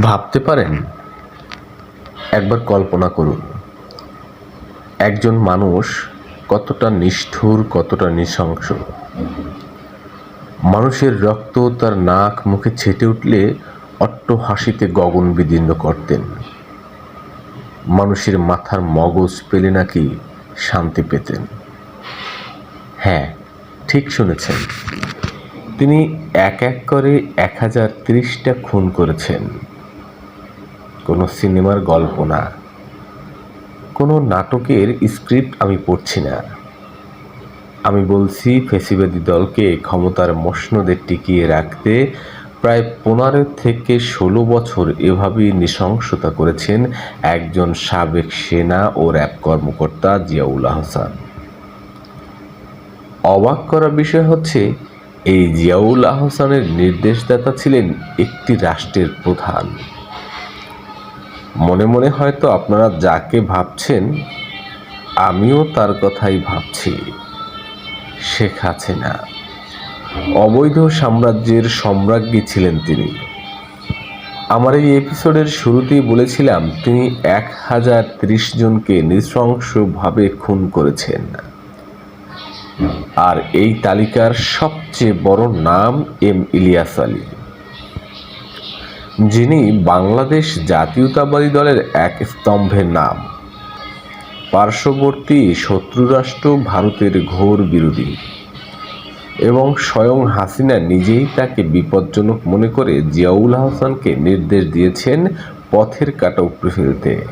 ভাবতে পারেন? একবার কল্পনা করুন। একজন মানুষ কতটা নিষ্ঠুর, কতটা নৃশংস। মানুষের রক্ত তার নাক মুখে ছেটে উঠলে অট্ট হাসিতে গগন বিদীর্ণ করতেন। মানুষের মাথার মগজ পেলে নাকি শান্তি পেতেন। হ্যাঁ ঠিক শুনেছেন। তিনি এক এক করে এক হাজার তিরিশটা খুন করেছেন। কোনো সিনেমার গল্প না। কোনো নাটকের স্ক্রিপ্ট আমি পড়ছি না। আমি বলছি, ফেসিবাদী দলকে ক্ষমতার মসনদে টিকিয়ে রাখতে প্রায় পনেরো থেকে ষোলো বছর এভাবেই নৃশংসতা করেছেন একজন সাবেক সেনা ও র্যাব কর্মকর্তা জিয়াউল আহসান। অবাক করা বিষয় হচ্ছে, এই জিয়াউল আহসানের নির্দেশদাতা ছিলেন একটি রাষ্ট্রের প্রধান। মনে মনে হয়তো আপনারা যাকে ভাবছেন, আমিও তার কথাই ভাবছি। শেখ হাসিনা। অবৈধ সাম্রাজ্যের সম্রাজ্ঞী ছিলেন তিনি। আমার এই এপিসোডের শুরুতেই বলেছিলাম, তিনি এক হাজার ত্রিশ জনকে নৃশংসভাবে খুন করেছেন। আর এই তালিকার সবচেয়ে বড় নাম এম ইলিয়াস আলী। যিনি বাংলাদেশ জাতীয়তাবাদী দলের এক স্তম্ভের নাম। পার্শ্ববর্তী শত্রুরাষ্ট্র ভারতের ঘোর বিরোধী। এবং স্বয়ং হাসিনা নিজেই তাকে বিপজ্জনক মনে করে জিয়াউল হাসানকে নির্দেশ দিয়েছেন পথের কাটা উপড়ে ফেলতে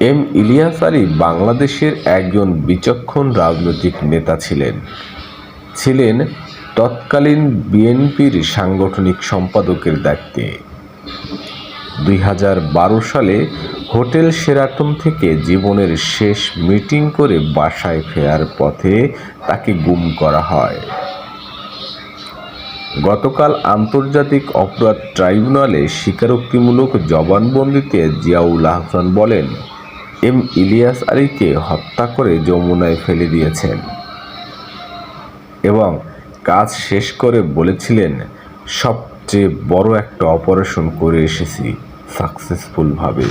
এম ইলিয়াস আলী বাংলাদেশের একজন বিচক্ষণ রাজনৈতিক নেতা ছিলেন। ছিলেন তৎকালীন বিএনপির সাংগঠনিক সম্পাদকের দায়িত্বে। দুই হাজার বারো সালে হোটেল সেরাটন থেকে জীবনের শেষ মিটিং করে বাসায় ফেরার পথে তাকে গুম করা হয়। গতকাল আন্তর্জাতিক অপরাধ ট্রাইব্যুনালে স্বীকারোক্তিমূলক জবানবন্দিতে জিয়াউল আহসান বলেন, এম ইলিয়াস আলীকে হত্যা করে যমুনায় ফেলে দিয়েছেন। এবং কাজ শেষ করে বলেছিলেন সবচেয়ে বড় একটা অপারেশন করে এসেছি সাকসেসফুলভাবে